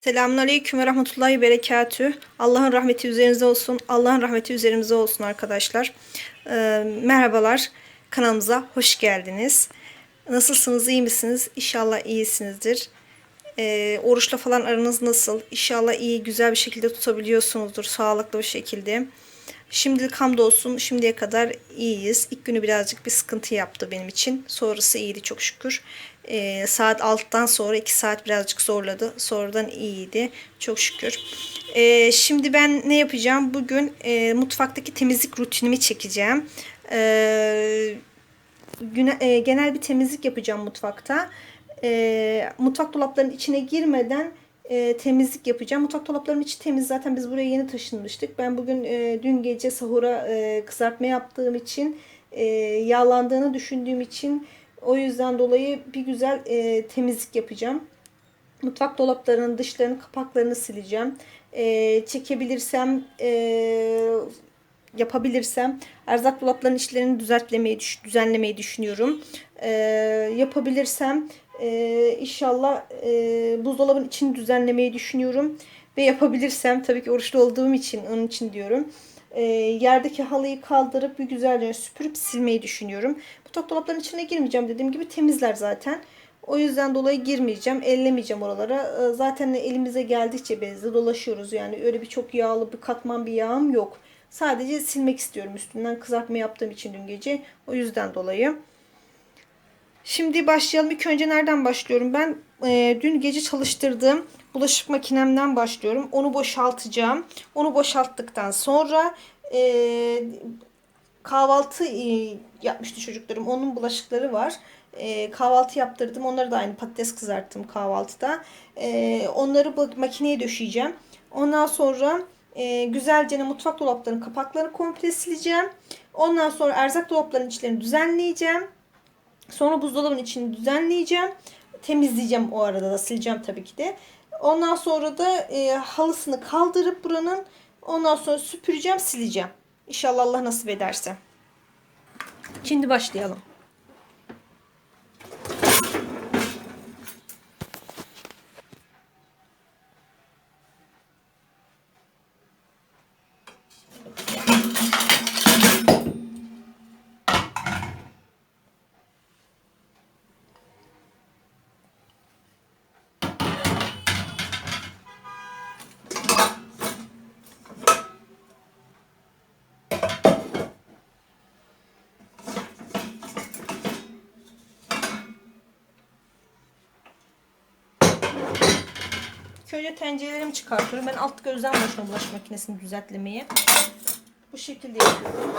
Selamünaleyküm ve rahmetullahi berekatü. Allah'ın rahmeti üzerinize olsun. Allah'ın rahmeti üzerimize olsun arkadaşlar. Ee, merhabalar. Kanalımıza hoş geldiniz. Nasılsınız? iyi misiniz? İnşallah iyisinizdir. Ee, oruçla falan aranız nasıl? İnşallah iyi, güzel bir şekilde tutabiliyorsunuzdur. Sağlıklı bir şekilde. Şimdilik hamdolsun şimdiye kadar iyiyiz. İlk günü birazcık bir sıkıntı yaptı benim için. Sonrası iyiydi çok şükür. Ee, saat 6'dan sonra 2 saat birazcık zorladı. Sonradan iyiydi çok şükür. Ee, şimdi ben ne yapacağım? Bugün e, mutfaktaki temizlik rutinimi çekeceğim. Ee, güne, e, genel bir temizlik yapacağım mutfakta. E, mutfak dolaplarının içine girmeden e, temizlik yapacağım. Mutfak dolaplarının içi temiz. Zaten biz buraya yeni taşınmıştık. Ben bugün e, dün gece sahura e, kızartma yaptığım için e, yağlandığını düşündüğüm için o yüzden dolayı bir güzel e, temizlik yapacağım. Mutfak dolaplarının dışlarını kapaklarını sileceğim. E, çekebilirsem e, yapabilirsem erzak dolaplarının içlerini düzeltlemeyi düzenlemeyi düşünüyorum. E, yapabilirsem e, inşallah e, buzdolabının içini düzenlemeyi düşünüyorum ve yapabilirsem tabii ki oruçlu olduğum için onun için diyorum. E, yerdeki halıyı kaldırıp bir güzelce süpürüp silmeyi düşünüyorum. Mutfak dolaplarının içine girmeyeceğim dediğim gibi temizler zaten. O yüzden dolayı girmeyeceğim, ellemeyeceğim oralara. E, Zaten elimize geldikçe bezle dolaşıyoruz. Yani öyle bir çok yağlı bir katman bir yağım yok. Sadece silmek istiyorum üstünden kızartma yaptığım için dün gece. O yüzden dolayı. Şimdi başlayalım. İlk önce nereden başlıyorum? Ben e, dün gece çalıştırdığım bulaşık makinemden başlıyorum. Onu boşaltacağım. Onu boşalttıktan sonra e, kahvaltı e, yapmıştı çocuklarım. Onun bulaşıkları var. E, kahvaltı yaptırdım. Onları da aynı patates kızarttım kahvaltıda. E, onları makineye döşeyeceğim. Ondan sonra e, güzelce mutfak dolaplarının kapaklarını komple sileceğim. Ondan sonra erzak dolaplarının içlerini düzenleyeceğim. Sonra buzdolabının içini düzenleyeceğim. Temizleyeceğim o arada da sileceğim tabii ki de. Ondan sonra da e, halısını kaldırıp buranın ondan sonra süpüreceğim sileceğim. İnşallah Allah nasip ederse. Şimdi başlayalım. İlk önce tencerelerimi çıkartıyorum. Ben alt gözden başlıyorum bulaşık makinesini düzeltlemeye. Bu şekilde yapıyorum.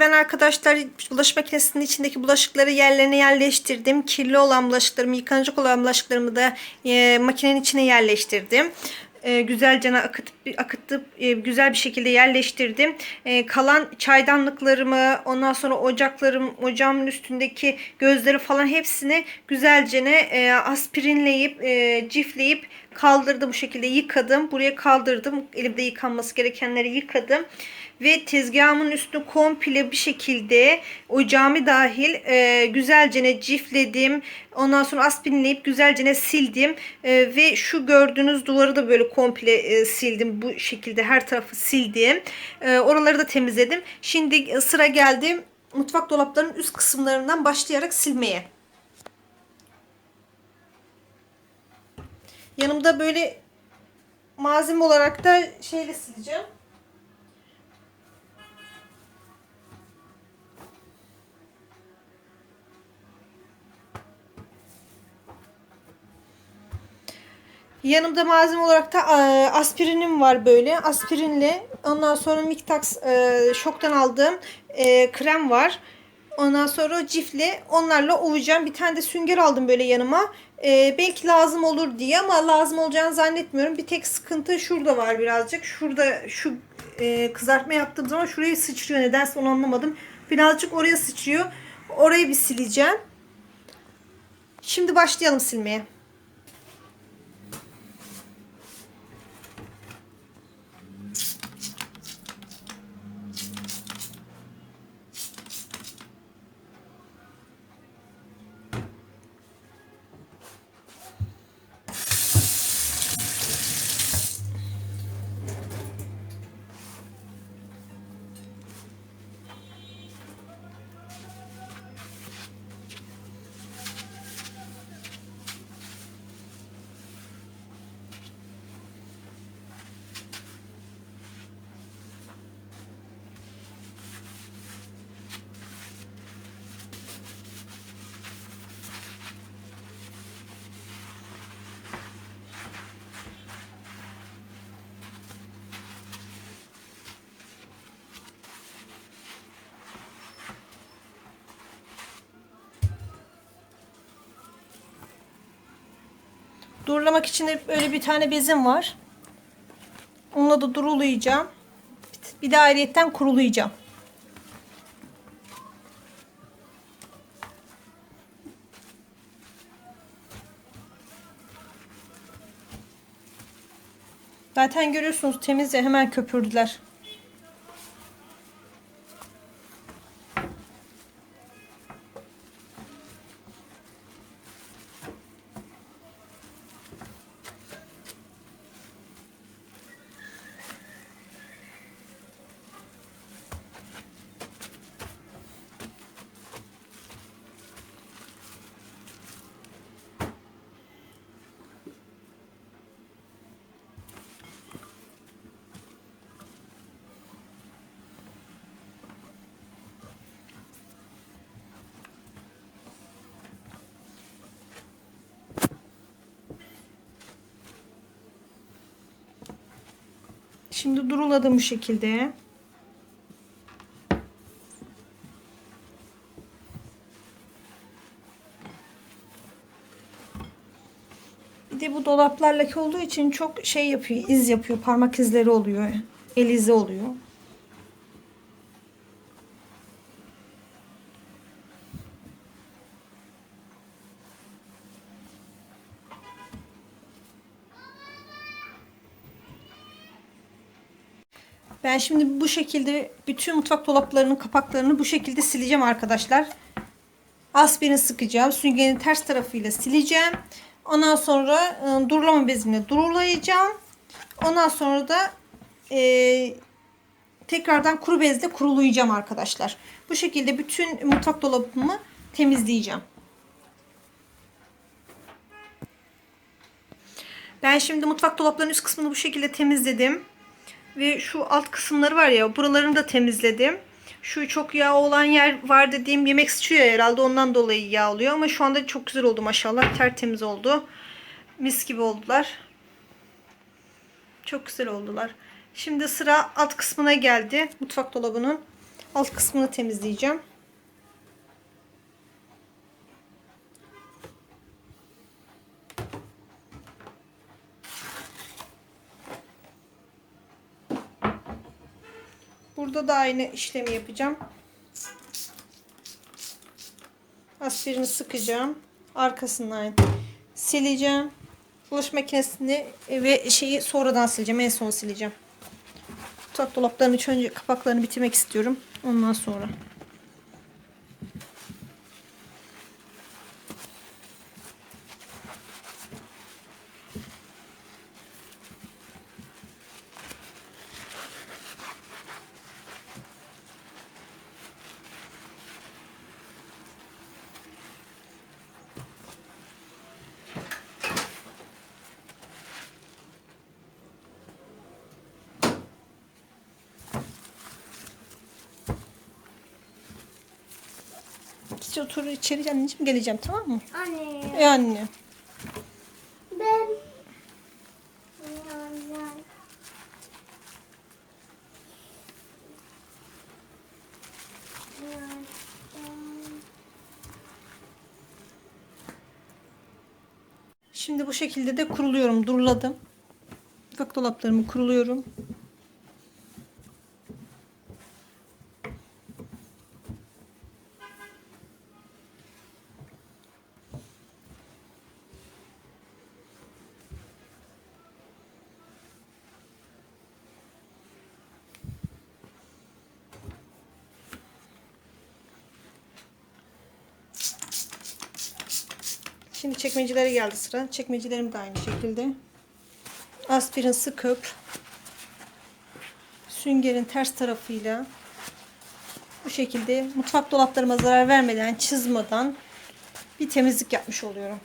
Ben arkadaşlar bulaşık makinesinin içindeki bulaşıkları yerlerine yerleştirdim. Kirli olan bulaşıklarımı, yıkanacak olan bulaşıklarımı da e, makinenin içine yerleştirdim. E, güzelce akıtıp, akıtıp e, güzel bir şekilde yerleştirdim. E, kalan çaydanlıklarımı, ondan sonra ocaklarım, ocağımın üstündeki gözleri falan hepsini güzelce e, aspirinleyip, e, cifleyip kaldırdım bu şekilde yıkadım. Buraya kaldırdım. Elimde yıkanması gerekenleri yıkadım. Ve tezgahımın üstünü komple bir şekilde ocağımı dahil e, güzelce cifledim. Ondan sonra aspirinleyip güzelce sildim. E, ve şu gördüğünüz duvarı da böyle komple e, sildim. Bu şekilde her tarafı sildim. E, oraları da temizledim. Şimdi sıra geldi mutfak dolaplarının üst kısımlarından başlayarak silmeye. Yanımda böyle malzeme olarak da şeyle sileceğim. Yanımda malzeme olarak da e, aspirinim var böyle. Aspirinle ondan sonra Miktax e, şoktan aldığım e, krem var. Ondan sonra cifle onlarla ovacağım. Bir tane de sünger aldım böyle yanıma. Ee, belki lazım olur diye ama lazım olacağını zannetmiyorum. Bir tek sıkıntı şurada var birazcık. Şurada şu e, kızartma yaptığım zaman şurayı sıçrıyor. Nedense onu anlamadım. Birazcık oraya sıçrıyor. Orayı bir sileceğim. Şimdi başlayalım silmeye. Durulamak için de böyle bir tane bezim var. Onunla da durulayacağım. Bir de ayrıyetten kurulayacağım. Zaten görüyorsunuz temiz ya hemen köpürdüler. Şimdi duruladım bu şekilde. Bir de bu dolaplar lake olduğu için çok şey yapıyor, iz yapıyor, parmak izleri oluyor, el izi oluyor. Ben şimdi bu şekilde bütün mutfak dolaplarının kapaklarını bu şekilde sileceğim arkadaşlar. Aspirin sıkacağım. Süngerin ters tarafıyla sileceğim. Ondan sonra e, durulama bezimle durulayacağım. Ondan sonra da e, tekrardan kuru bezle kurulayacağım arkadaşlar. Bu şekilde bütün mutfak dolabımı temizleyeceğim. Ben şimdi mutfak dolaplarının üst kısmını bu şekilde temizledim. Ve şu alt kısımları var ya buralarını da temizledim. Şu çok yağ olan yer var dediğim yemek sıçıyor herhalde ondan dolayı yağ oluyor. Ama şu anda çok güzel oldu maşallah. Tertemiz oldu. Mis gibi oldular. Çok güzel oldular. Şimdi sıra alt kısmına geldi. Mutfak dolabının. Alt kısmını temizleyeceğim. Burada da aynı işlemi yapacağım. Aspirini sıkacağım. Arkasından sileceğim. Bulaşık makinesini ve şeyi sonradan sileceğim. En son sileceğim. Mutfak dolaplarını ilk önce kapaklarını bitirmek istiyorum. Ondan sonra. Siz otur içeri anneciğim geleceğim tamam mı? Anne. E anne. Ben. Şimdi bu şekilde de kuruluyorum. Duruladım. Mutfak dolaplarımı kuruluyorum. Şimdi çekmecelere geldi sıra. Çekmecelerim de aynı şekilde. Aspirin sıkıp süngerin ters tarafıyla bu şekilde mutfak dolaplarıma zarar vermeden, çizmeden bir temizlik yapmış oluyorum.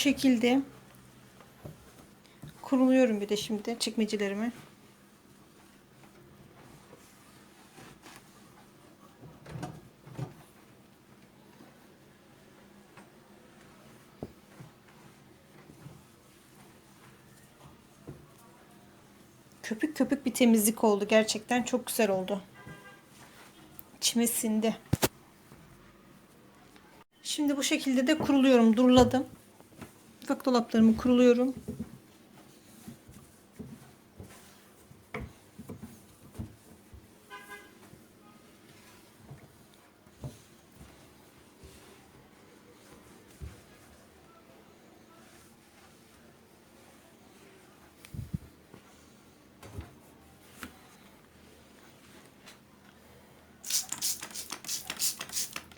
Şekilde kuruluyorum bir de şimdi çekmecelerimi. Köpük köpük bir temizlik oldu. Gerçekten çok güzel oldu. İçime sindi. Şimdi bu şekilde de kuruluyorum. Duruladım. Mutfak dolaplarımı kuruluyorum.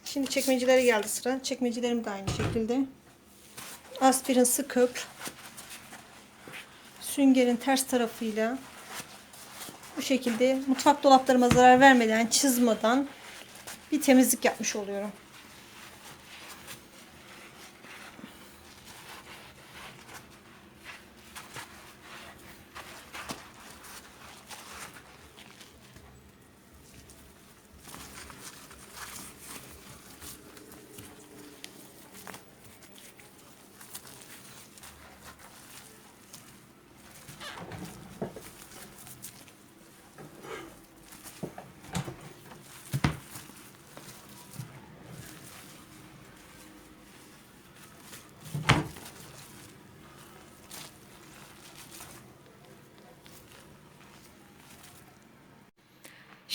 Şimdi çekmecelere geldi sıra. Çekmecelerim de aynı şekilde. Aspirin sıkıp süngerin ters tarafıyla bu şekilde mutfak dolaplarıma zarar vermeden, çizmeden bir temizlik yapmış oluyorum.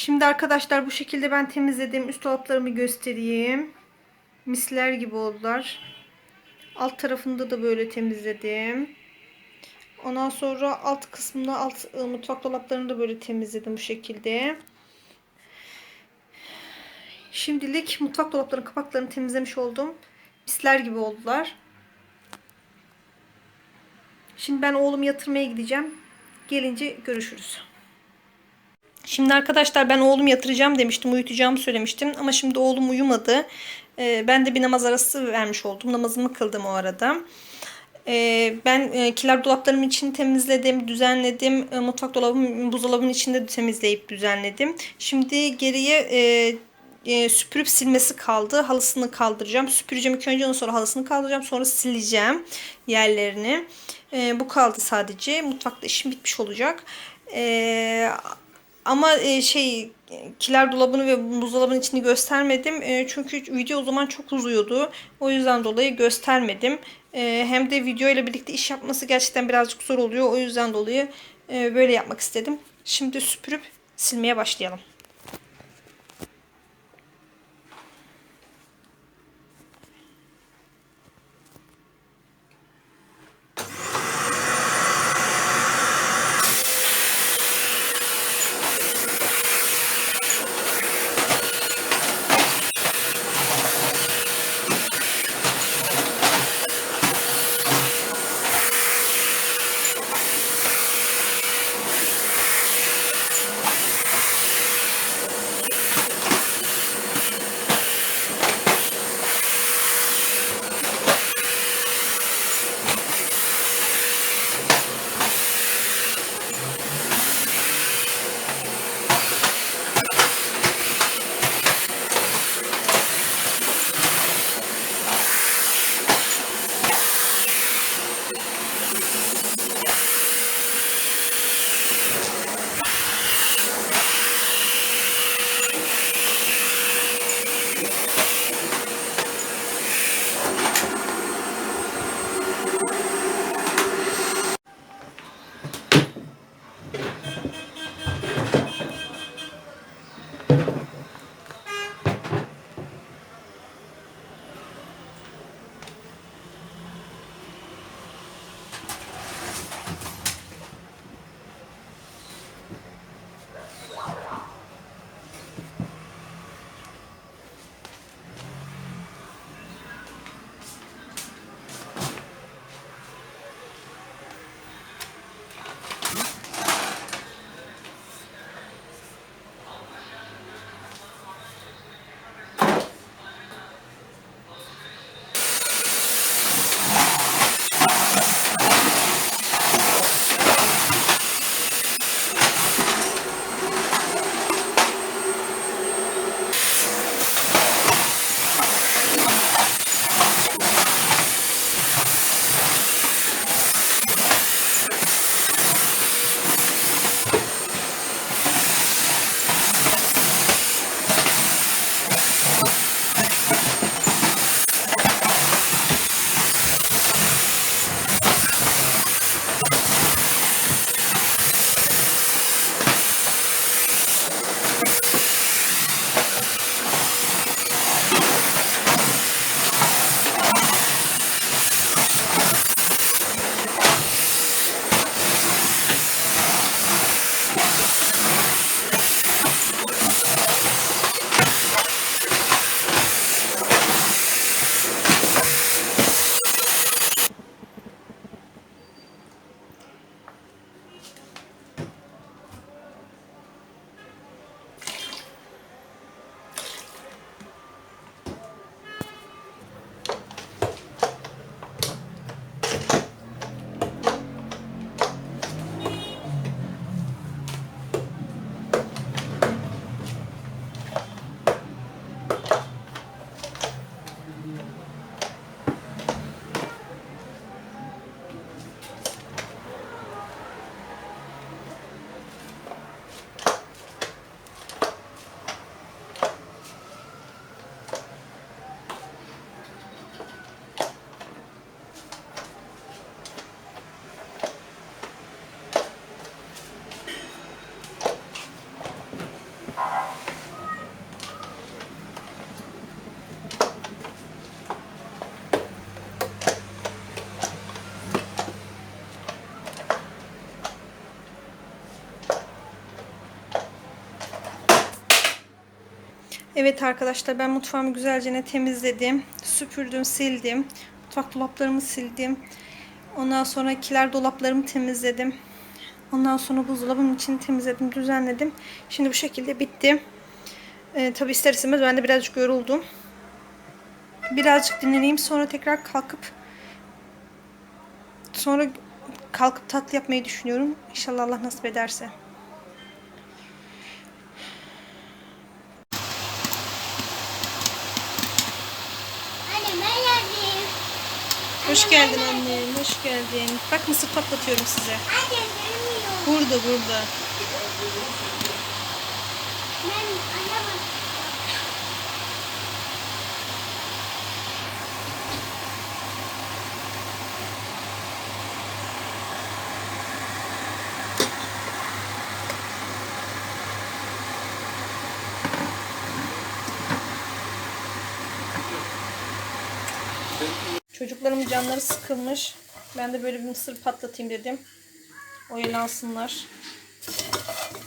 Şimdi arkadaşlar bu şekilde ben temizledim. Üst dolaplarımı göstereyim. Misler gibi oldular. Alt tarafında da böyle temizledim. Ondan sonra alt kısmında alt e, mutfak dolaplarını da böyle temizledim bu şekilde. Şimdilik mutfak dolaplarının kapaklarını temizlemiş oldum. Misler gibi oldular. Şimdi ben oğlumu yatırmaya gideceğim. Gelince görüşürüz. Şimdi arkadaşlar ben oğlumu yatıracağım demiştim. Uyutacağımı söylemiştim. Ama şimdi oğlum uyumadı. Ee, ben de bir namaz arası vermiş oldum. Namazımı kıldım o arada. Ee, ben e, kiler dolaplarımın içini temizledim, düzenledim. E, mutfak dolabım, buzdolabının içinde de temizleyip düzenledim. Şimdi geriye e, e, süpürüp silmesi kaldı. Halısını kaldıracağım. Süpüreceğim ilk önce ondan sonra halısını kaldıracağım. Sonra sileceğim yerlerini. E, bu kaldı sadece. Mutfakta işim bitmiş olacak. E, ama e, şey kiler dolabını ve buzdolabının içini göstermedim. E, çünkü video o zaman çok uzuyordu. O yüzden dolayı göstermedim. E, hem de video ile birlikte iş yapması gerçekten birazcık zor oluyor. O yüzden dolayı e, böyle yapmak istedim. Şimdi süpürüp silmeye başlayalım. Evet arkadaşlar ben mutfağımı güzelce temizledim. Süpürdüm, sildim. Mutfak dolaplarımı sildim. Ondan sonra kiler dolaplarımı temizledim. Ondan sonra buzdolabımın içini temizledim, düzenledim. Şimdi bu şekilde bitti. Ee, tabi ister istemez ben de birazcık yoruldum. Birazcık dinleneyim sonra tekrar kalkıp sonra kalkıp tatlı yapmayı düşünüyorum. İnşallah Allah nasip ederse. Anne ben geldim. Hoş geldin annem, hoş geldin. Bak mısır patlatıyorum size. Anne görmüyor. Burada, burada. Ben anne bak. Çocuklarımın canları sıkılmış. Ben de böyle bir mısır patlatayım dedim. Oyalansınlar.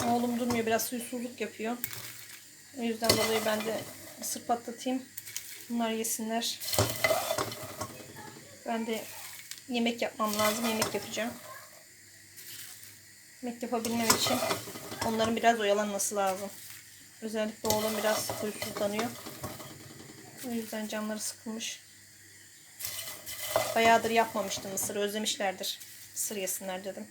Oğlum durmuyor. Biraz huysuzluk yapıyor. O yüzden dolayı ben de mısır patlatayım. Bunlar yesinler. Ben de yemek yapmam lazım. Yemek yapacağım. Yemek yapabilmem için onların biraz oyalanması lazım. Özellikle oğlum biraz huysuzlanıyor. O yüzden canları sıkılmış. Bayağıdır yapmamıştım mısır. Özlemişlerdir. Mısır yesinler dedim.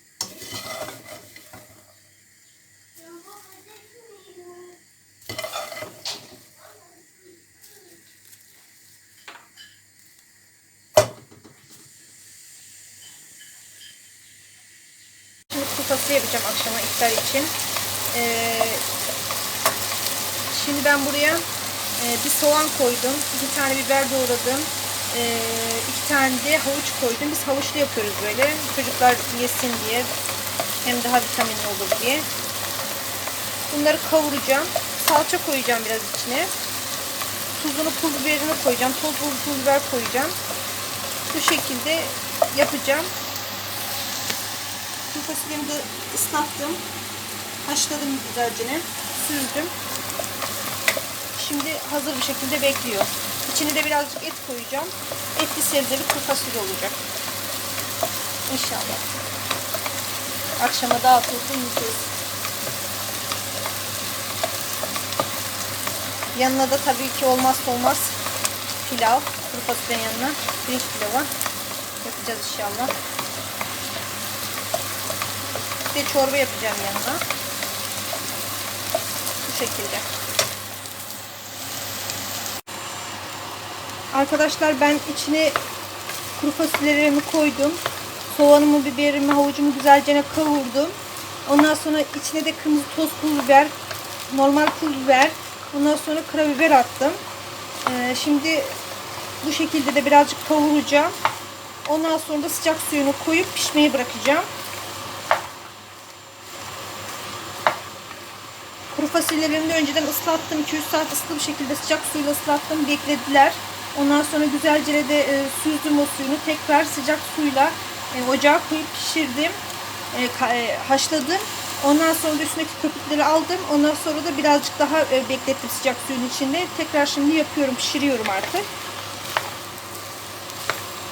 Şimdi fasulye yapacağım akşama iftar için. Ee, şimdi ben buraya e, bir soğan koydum. iki tane biber doğradım. Ee, iki tane de havuç koydum. Biz havuçlu yapıyoruz böyle. Çocuklar yesin diye. Hem daha vitaminli olur diye. Bunları kavuracağım. Salça koyacağım biraz içine. Tuzunu, pul biberini koyacağım. Toz pul, pul biber koyacağım. Bu şekilde yapacağım. Kuru fasulyemi de ıslattım. Haşladım güzelce. Süzdüm. Şimdi hazır bir şekilde bekliyor. İçine de birazcık et koyacağım. Etli sebzeli kuru fasulye olacak. İnşallah. Akşama dağıtılıp yiyeceğiz. Yanına da tabii ki olmazsa olmaz pilav. Kuru fasulyenin yanına pirinç pilavı yapacağız inşallah. Bir de çorba yapacağım yanına. Bu şekilde. Arkadaşlar ben içine kuru fasulyelerimi koydum. Soğanımı, biberimi, havucumu güzelce kavurdum. Ondan sonra içine de kırmızı toz pul biber, normal pul biber, ondan sonra karabiber attım. Ee, şimdi bu şekilde de birazcık kavuracağım. Ondan sonra da sıcak suyunu koyup pişmeye bırakacağım. Kuru fasulyelerimi de önceden ıslattım. 2-3 saat ıslı bir şekilde sıcak suyla ıslattım. Beklediler. Ondan sonra güzelce de e, süzdüm o suyunu. Tekrar sıcak suyla e, ocağa koyup pişirdim. E, e, haşladım. Ondan sonra üstündeki köpükleri aldım. Ondan sonra da birazcık daha e, beklettim sıcak suyun içinde. Tekrar şimdi yapıyorum, pişiriyorum artık.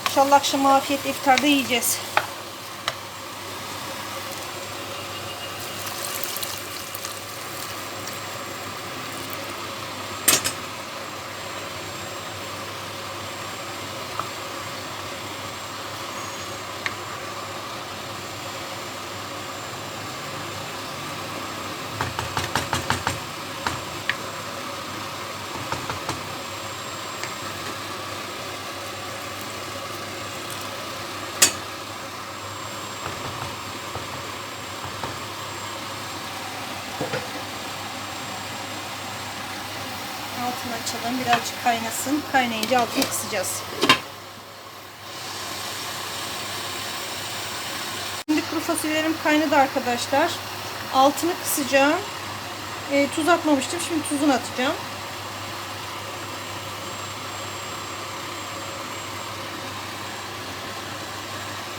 İnşallah akşam afiyetle iftarda yiyeceğiz. Altını Birazcık kaynasın. Kaynayınca altını kısacağız. Şimdi kuru fasulyelerim kaynadı arkadaşlar. Altını kısacağım. E, tuz atmamıştım. Şimdi tuzunu atacağım.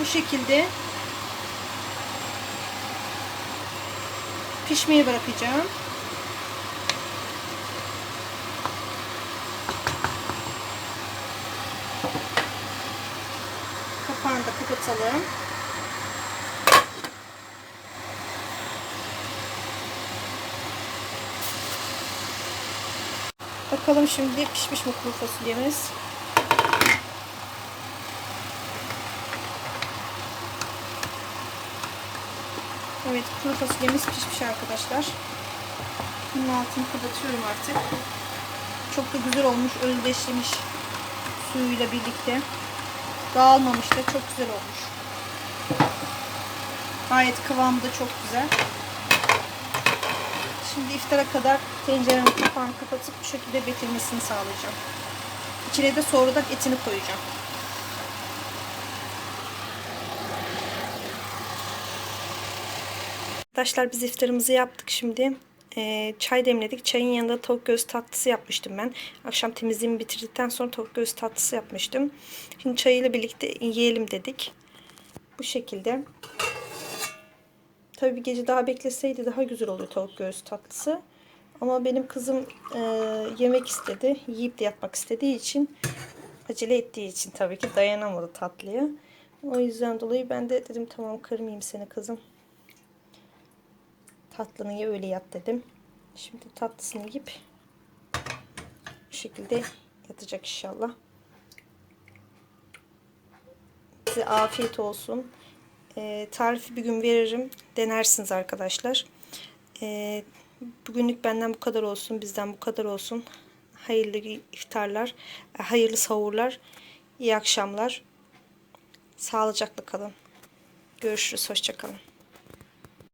Bu şekilde pişmeye bırakacağım. Kapatalım. Bakalım şimdi pişmiş mi kuru fasulyemiz? Evet kuru fasulyemiz pişmiş arkadaşlar. Bunun altını kapatıyorum artık. Çok da güzel olmuş. Özdeşlemiş suyuyla birlikte. Dağılmamış da çok güzel olmuş. Gayet kıvamı da çok güzel. Şimdi iftara kadar tencerenin kapağını kapatıp bu şekilde beklemesini sağlayacağım. İçine de sonradan etini koyacağım. Arkadaşlar biz iftarımızı yaptık şimdi. Ee, çay demledik. Çayın yanında tavuk göğüs tatlısı yapmıştım ben. Akşam temizliğimi bitirdikten sonra tavuk göğüs tatlısı yapmıştım. Şimdi çayıyla birlikte yiyelim dedik. Bu şekilde. Tabii bir gece daha bekleseydi daha güzel oluyor tavuk göğüs tatlısı. Ama benim kızım e, yemek istedi. Yiyip de yatmak istediği için acele ettiği için tabii ki dayanamadı tatlıya. O yüzden dolayı ben de dedim tamam kırmayayım seni kızım. Tatlını ye öyle yat dedim. Şimdi tatlısını yiyip bu şekilde yatacak inşallah. Size afiyet olsun. Ee, tarifi bir gün veririm. Denersiniz arkadaşlar. Ee, bugünlük benden bu kadar olsun. Bizden bu kadar olsun. Hayırlı iftarlar. e, Hayırlı sahurlar. İyi akşamlar. Sağlıcakla kalın. Görüşürüz. Hoşçakalın.